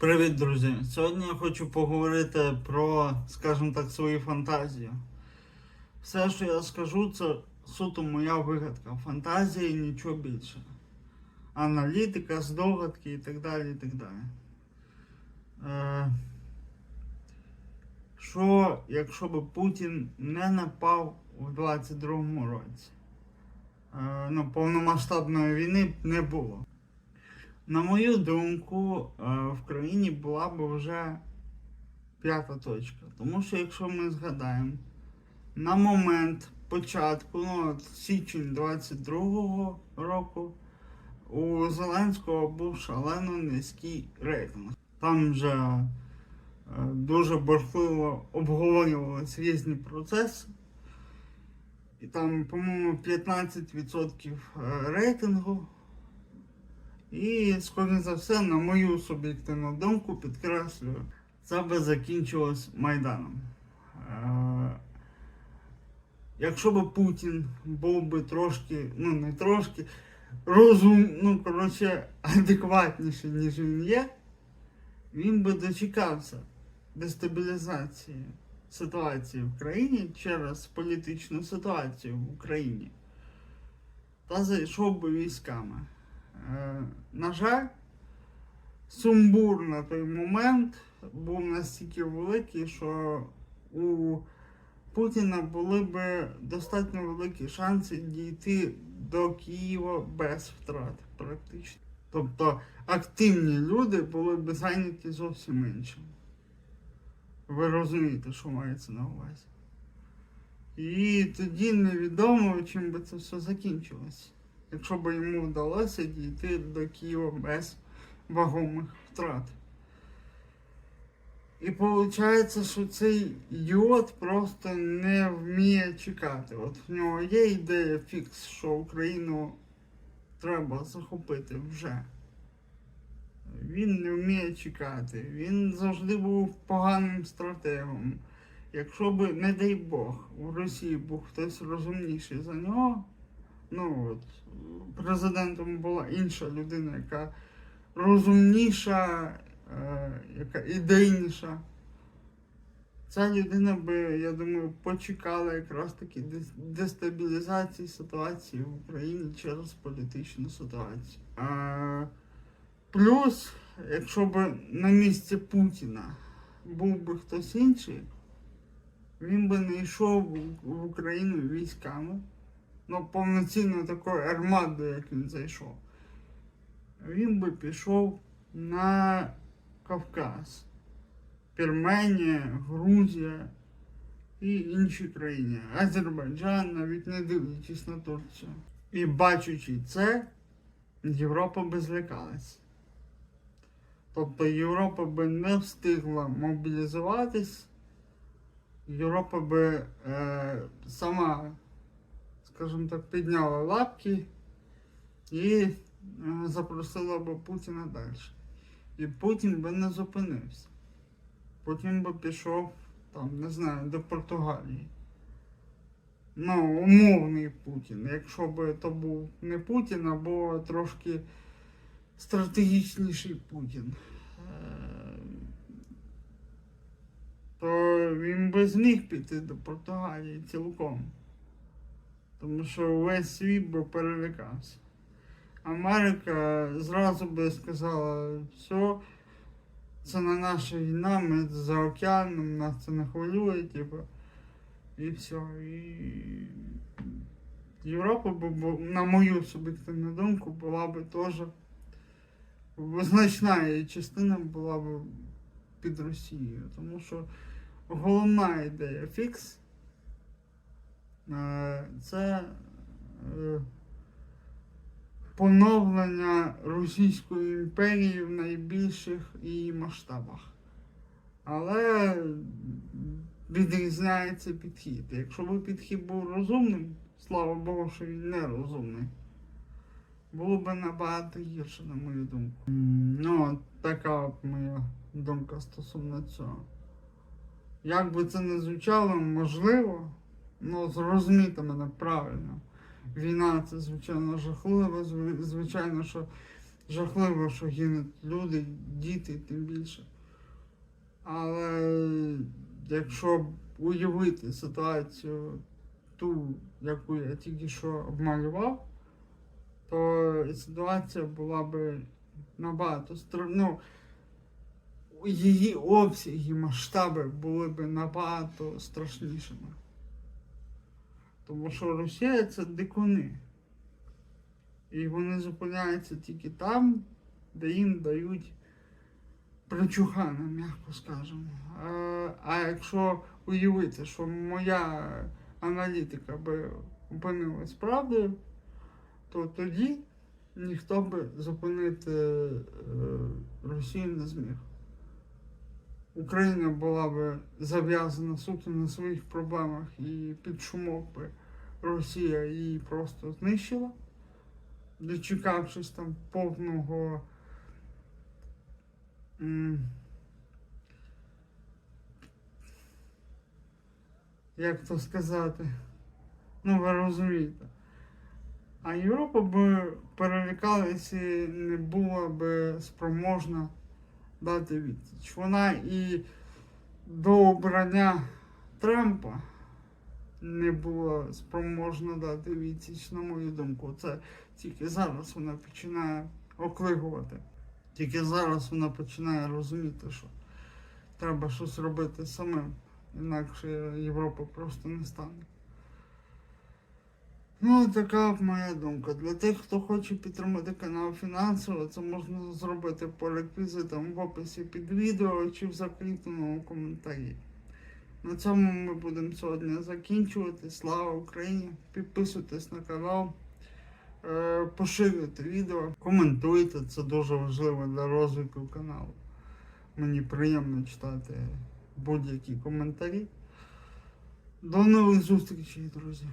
Привіт, друзі! Сьогодні я хочу поговорити про, скажімо так, свою фантазію. Все, що я скажу, це суто моя вигадка. Фантазія і нічого більше. Аналітика, здогадки і так далі. і так далі. Е, що, якщо б Путін не напав у 22-му році? Е, ну, повномасштабної війни б не було. На мою думку, е, в країні була б вже п'ята точка. Тому що якщо ми згадаємо, на момент початку, ну от січень 22-го року, у Зеленського був шалено низький рейтинг. Там вже е, дуже бурхливо обговорювалися різні процеси. І там, по-моєму, 15% рейтингу. І, скоріше за все, на мою суб'єктивну думку, підкреслюю, це би закінчилось Майданом. Е, якщо б Путін був би трошки, ну не трошки, розум, ну, коротше, адекватніший, ніж він є, він би дочекався дестабілізації ситуації в країні через політичну ситуацію в Україні та зайшов би військами. Е, на жаль, сумбур на той момент був настільки великий, що у Путіна були б достатньо великі шанси дійти до Києва без втрат практично. Тобто активні люди були б зайняті зовсім іншим. Ви розумієте, що мається на увазі. І тоді невідомо, чим би це все закінчилось якщо б йому вдалося дійти до Києва без вагомих втрат. І виходить, що цей ідіот просто не вміє чекати. От в нього є ідея фікс, що Україну треба захопити вже. Він не вміє чекати. Він завжди був поганим стратегом. Якщо б, не дай Бог, у Росії був хтось розумніший за нього, ну от президентом була інша людина, яка розумніша, е, яка ідейніша. Ця людина би, я думаю, почекала якраз таки дестабілізації ситуації в Україні через політичну ситуацію. А, плюс, якщо б на місці Путіна був би хтось інший, він би не йшов в Україну військами ну, повноцінною такою армадою, як він зайшов, він би пішов на Кавказ, Вірменія, Грузія і інші країни. Азербайджан, навіть не дивлячись на Турцію. І бачучи це, Європа би злякалась. Тобто Європа би не встигла мобілізуватись, Європа би е, сама скажімо так, підняла лапки і е, запросила б Путіна далі. І Путін би не зупинився. Путін би пішов, там, не знаю, до Португалії. Ну, умовний Путін. Якщо б то був не Путін, або трошки стратегічніший Путін. Е, То він би зміг піти до Португалії цілком. Тому що весь світ би перелякався. Америка зразу би сказала, все, це не наша війна, ми за океаном, нас це не хвилює, типу. І все. І Європа бу- на мою суб'єктивну думку, була би теж значна її частина була б під Росією. Тому що головна ідея фікс. Е, це е, поновлення Російської імперії в найбільших її масштабах. Але відрізняється підхід. Якщо б підхід був розумним, слава Богу, що він не розумний, було б набагато гірше, на мою думку. Ну, така от моя думка стосовно цього. Як би це не звучало, можливо. Ну, зрозумійте мене правильно. Війна це, звичайно, жахливо, звичайно, що жахливо, що гинуть люди, діти тим більше. Але якщо уявити ситуацію, ту, яку я тільки що обмалював, то ситуація була б набагато ну, її обсяги, масштаби були б набагато страшнішими. Тому що Росія це дикуни. І вони зупиняються тільки там, де їм дають причухана, м'яко скажемо. А, а якщо уявити, що моя аналітика би опинилась правдою, то тоді ніхто би зупинити е, Росію не зміг. Україна була б зав'язана суто на своїх проблемах і під шумок би Росія її просто знищила, дочекавшись там повного. Як то сказати? Ну, ви розумієте. А Європа б перелякалася і не була б спроможна дати відсіч. Вона і до обрання Трампа не була спроможна дати відсіч, на мою думку. Це тільки зараз вона починає оклигувати. Тільки зараз вона починає розуміти, що треба щось робити самим, інакше Європа просто не стане. Ну, така моя думка. Для тих, хто хоче підтримати канал фінансово, це можна зробити по реквізитам в описі під відео чи в закріпленому коментарі. На цьому ми будемо сьогодні закінчувати. Слава Україні! Підписуйтесь на канал, е, поширюйте відео, коментуйте, це дуже важливо для розвитку каналу. Мені приємно читати будь-які коментарі. До нових зустрічей, друзі!